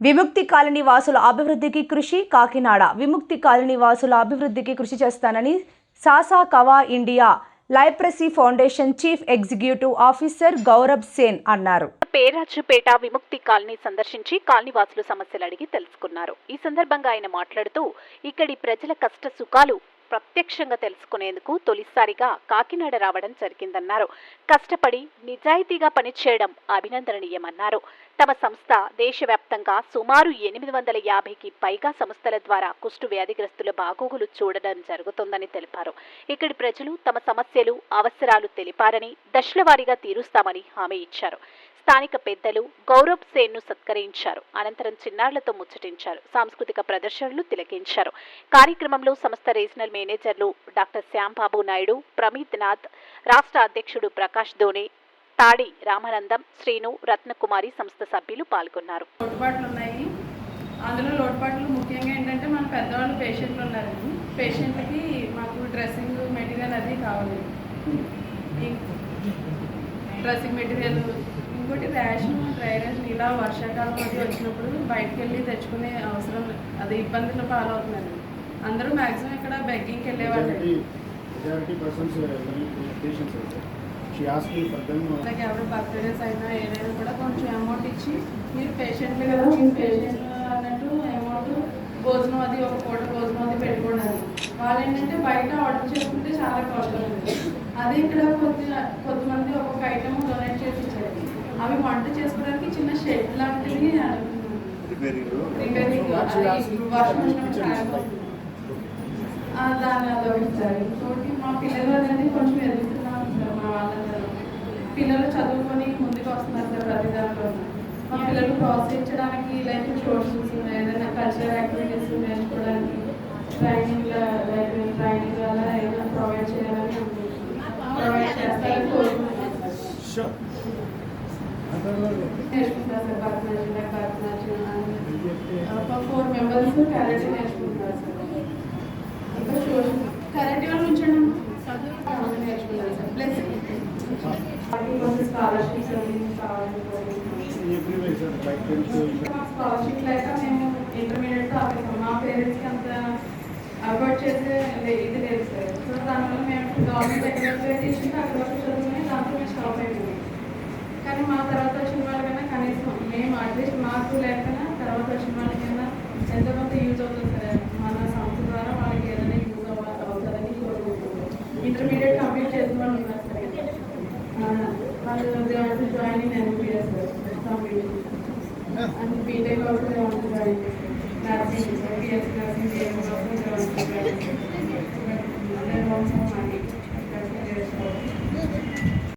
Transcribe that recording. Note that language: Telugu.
విముక్తి కాలనీ వాసుల అభివృద్ధికి కృషి కాకినాడ విముక్తి కాలనీ వాసుల అభివృద్ధికి కృషి చేస్తానని Sasakawa India leprosy foundation chief executive officer Gaurab Sen అన్నారు. పేరాజుపేట విముక్తి కాలనీ సందర్శించి కాలనీవాసులు సమస్యలు అడిగి తెలుసుకున్నారు. ఈ సందర్భంగా ఆయన మాట్లాడుతూ ఇక్కడి ప్రజల కష్ట సుఖాలు ప్రత్యక్షంగా తెలుసుకునేందుకు తొలిసారిగా కాకినాడ రావడం జరిగిందన్నారు. కష్టపడి నిజాయితీగా పనిచేయడం అభినందనీయమన్నారు. తమ సంస్థ దేశవ్యాప్తంగా సుమారు ఎనిమిది వందల యాభైకి పైగా సంస్థల ద్వారా కుష్టు వ్యాధిగ్రస్తుల బాగోగులు చూడడం జరుగుతుందని తెలిపారు. ఇక్కడి ప్రజలు తమ సమస్యలు అవసరాలు తెలిపారని దశల వారీగా తీరుస్తామని హామీ ఇచ్చారు. స్థానిక పెద్దలు గౌరవ్ సేన్ను సత్కరించారు. అనంతరం చిన్నారులతో ముచ్చటించారు. సాంస్కృతిక ప్రదర్శనలు తిలకించారు. కార్యక్రమంలో సంస్థ రీజనల్ మేనేజర్లు డాక్టర్ శ్యాంబాబు నాయుడు ప్రమీత్ నాథ్ రాష్ట్ర అధ్యక్షుడు ప్రకాష్ ధోని తాడి రామానందం శ్రీను రత్నకుమారి సంస్థ సభ్యులు పాల్గొన్నారు. ఉన్నాయి. అందులో లోటుపాట్లు ముఖ్యంగా ఏంటంటే మన పెద్దవాళ్ళు పేషెంట్లు ఉన్నారు. పేషెంట్కి మాకు డ్రెస్సింగ్ మెటీరియల్ అది కావాలి. డ్రెస్సింగ్ మెటీరియల్ ఇంకోటి రేషన్ డ్రై రేషన్ ఇలా వర్షాకాలం అది వచ్చినప్పుడు బయటకు వెళ్ళి తెచ్చుకునే అవసరం అది ఇబ్బందులు పాలవుతున్నారు అందరూ మ్యాక్సిమం ఇక్కడ బెగ్గింగ్కి వెళ్ళేవాళ్ళు. అలాగే ఎవరు బర్త్డేస్ అయినా ఏదైనా కూడా కొంచెం అమౌంట్ ఇచ్చి మీరు పేషెంట్లు కదా మీరు పేషెంట్ అన్నట్టు అమౌంట్ భోజనం అది ఒక పూట భోజనం అది పెట్టుకోవడానికి వాళ్ళు ఏంటంటే బయట ఆర్డర్ చేసుకుంటే చాలా కాస్ట్ ఉంది అదే ఇక్కడ కొద్ది కొంతమంది ఒక్కొక్క ఐటమ్ డొనేట్ చేసి ఇచ్చారు అవి వంట చేసుకోవడానికి చిన్న షెడ్ లాంటివి రిపేరింగ్ వర్షం దాన్ని అదొకటి ఇచ్చారు ఇంకోటి మా పిల్లలు అనేది కొంచెం ఎదుగుతున్నాం సార్ మా వాళ్ళందరూ. పిల్లలు చదువుకొని ముందుకు వస్తున్నారు సార్ ప్రతి దాంట్లో. మా పిల్లలు ప్రోత్సహించడానికి లైక్ కోర్సెస్ ఏదైనా కల్చరల్ యాక్టివిటీస్ నేర్చుకోవడానికి ట్రైనింగ్ లైక్ ట్రైనింగ్ అలా ఏదైనా ప్రొవైడ్ చేయాలని ప్రొవైడ్ చేస్తారని కోరుకుంటున్నాను. నేర్చుకుంటారు sir. Bharatanatyam Bharatanatyam four members karate నేర్చుకుంటున్నారు స్కాలర్షిప్ లేక మేము ఇంటర్మీడియట్ ఆపేసాం మా పేరెంట్స్కి అంత అఫోర్డ్ చేసే ఇది లేదు సార్. సో దానివల్ల మేము గవర్నమెంట్ ఎక్కడ తీసుకుంటే అక్కడ వరకు చదువుకుని దాంట్లో మేము స్టాప్ అయిపోయింది కానీ మా తర్వాత వచ్చిన వాళ్ళకన్నా కనీసం మేము అట్లీస్ట్ మాకు లేకపోయినా తర్వాత వచ్చిన వాళ్ళకైనా ఎంతో కొంత యూజ్ అవుతుంది సార్. మన సంస్థ ద్వారా వాళ్ళకి ఏదైనా యూజ్ అవ్వాలి అవుతుందని కోరుకుంటున్నాం. ఇంటర్మీడియట్ కంప్లీట్ చేసిన వాళ్ళు ఉన్నారు వాళ్ళు join in MBBS complete and BTech also join nursing BS nursing join